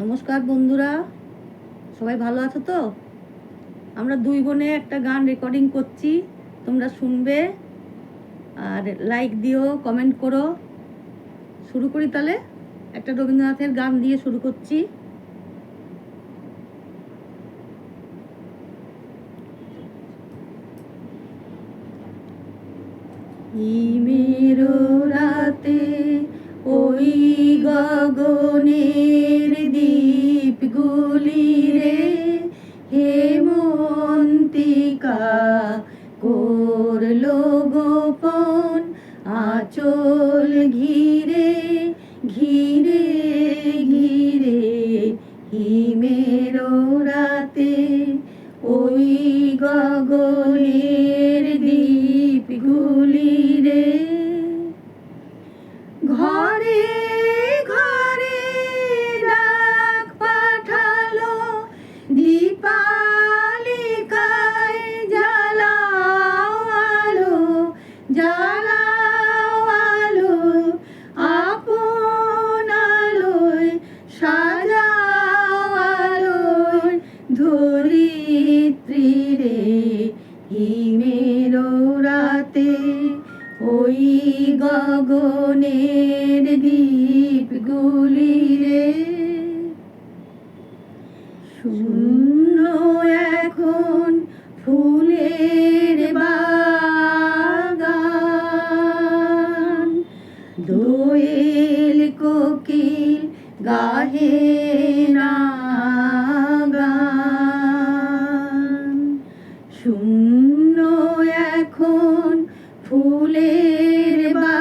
নমস্কার বন্ধুরা। সবাই ভালো আছো তো? আমরা দুই বোনে একটা গান রেকর্ডিং করছি, তোমরা শুনবে। আর লাইক দিও কমেন্ট করো। শুরু করি তাহলে? একটা রবীন্দ্রনাথের গান দিয়ে শুরু করছি। হিমেরো রাতে ওই গগনের করল গোপন আচল ঘিরে ঘিরে ঘিরে হিমেরো রাতে ওই গগনের হিমেরো রাতে ওই গগনের দ্বীপগুলি রে। শূন্য এখন ফুলের বাগান। দোয়েল কোকিল গাহে না শূন্য এখন ফুলের বাগান।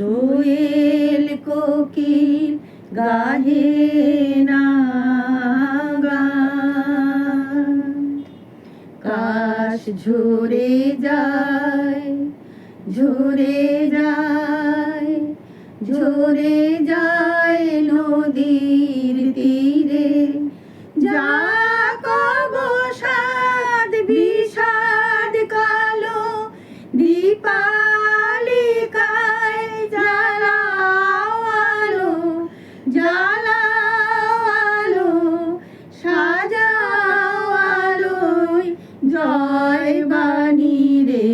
দোয়েল কোকিল গাহে না কাশ ঝরে যায় ঝরে যায় ঝরে যায় নদীর তীরে। বাণী রে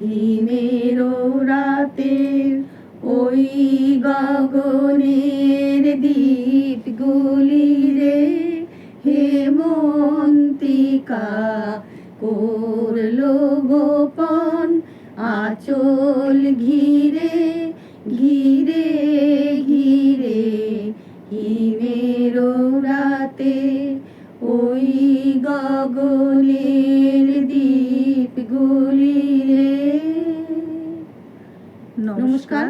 হিমেরো রাতের ওই গগনের দ্বীপগুলি রে হেমন্তিকা করল গোপন আচল ঘিরে ঘিরে ঘিরে হিমেরো রাতে ওই গগনের দ্বীপগুলি রে নমস্কার।